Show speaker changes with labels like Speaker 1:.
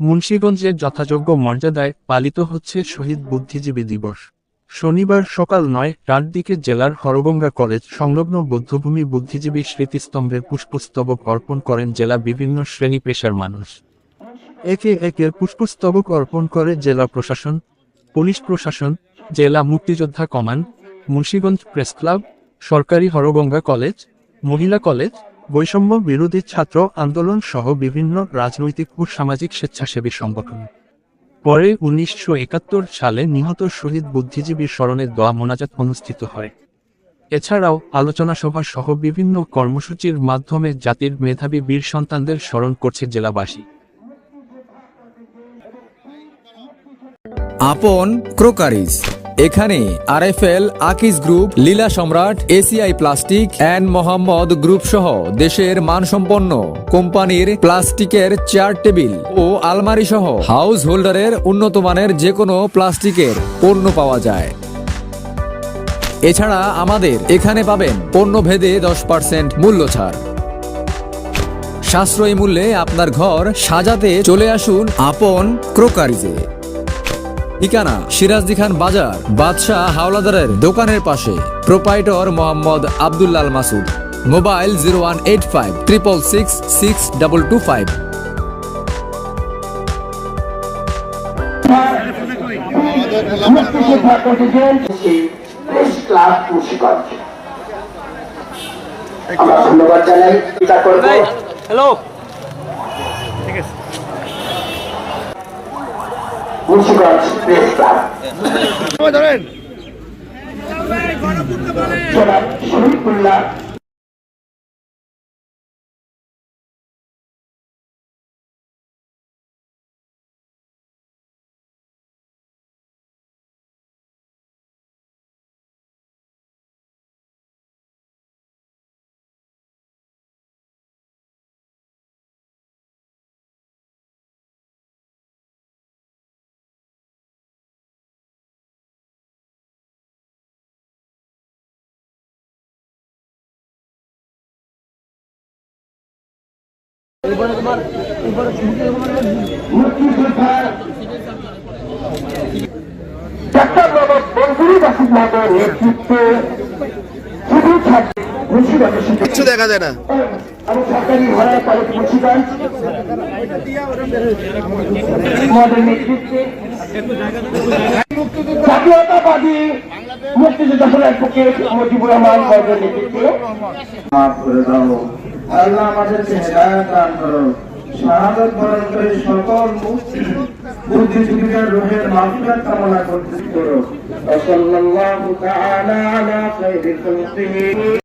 Speaker 1: মুন্সীগঞ্জের যথাযোগ্য মর্যাদায় পালিত হচ্ছে শহীদ বুদ্ধিজীবী দিবস। শনিবার সকাল নয়, রাত দিকে জেলার হরগঙ্গা কলেজ সংলগ্ন বৌদ্ধভূমি বুদ্ধিজীবী স্মৃতিস্তম্ভে পুষ্পস্তবক অর্পণ করেন জেলা বিভিন্ন শ্রেণি পেশার মানুষ। একে একে পুষ্পস্তবক অর্পণ করে জেলা প্রশাসন, পুলিশ প্রশাসন, জেলা মুক্তিযোদ্ধা কমান্ড, মুন্সীগঞ্জ প্রেস ক্লাব, সরকারি হরগঙ্গা কলেজ, মহিলা কলেজ বৈষম্য বিরোধী ছাত্র আন্দোলন সহ বিভিন্ন রাজনৈতিক ও সামাজিক স্বেচ্ছাসেবী সংগঠন। পরে উনিশশো একাত্তর সালে নিহত শহীদ বুদ্ধিজীবীর স্মরণে দোয়া মোনাজাত অনুষ্ঠিত হয়। এছাড়াও আলোচনা সভা সহ বিভিন্ন কর্মসূচির মাধ্যমে জাতির মেধাবী বীর সন্তানদের স্মরণ করছে জেলাবাসী।
Speaker 2: আপন ক্রোকারিজ। এখানে RFL Akij group, Leela Samrat, ACI plastic and Mohammad group সহ দেশের মানসম্পন্ন কোম্পানির প্লাস্টিকের চেয়ার টেবিল ও আলমারি সহ হাউস হোল্ডারের উন্নত মানের যে কোনো প্লাস্টিকের পণ্য পাওয়া যায়। এছাড়া আমাদের এখানে পাবেন পণ্য ভেদে দশ পার্সেন্ট মূল্য ছাড়। সাশ্রয়ী মূল্যে আপনার ঘর সাজাতে চলে আসুন আপন ক্রোকারিজে। ঠিকানা সিরাজদি খান বাজার বাদশাহ হাওলাদারের দোকানের পাশে। Proprietor Mohammad Abdullal Masud. Mobile zero one eight five triple
Speaker 3: six six double two five. আমরা ধন্যবাদ জানাই। Hello Munshiganj press
Speaker 4: club.
Speaker 3: জনাব শহীদুল্লাহ মুক্তিযোদ্ধা ডাক্তার বাবা বন্ধুরী বাসিক মহোদয়ের নেতৃত্বে শুধু থাকবে
Speaker 4: কিছু দেখা যায় না।
Speaker 3: আমি সরকারি ঘোড়ায় কলেজ মুন্সিগঞ্জ মহোদয়ের নেতৃত্বে জাতীয়তাবাদী মুক্তিযোদ্ধা পক্ষে মুজিবুর রহমান নেতৃত্বে।
Speaker 5: আল্লাহ আমাদেরকে হেদায়ত দান করো শাহাদত বরণ করে সকল বুদ্ধিজীবীদের রোহের মাফিরাত কামনা করতে করো وصلى الله تعالى على خير خلقه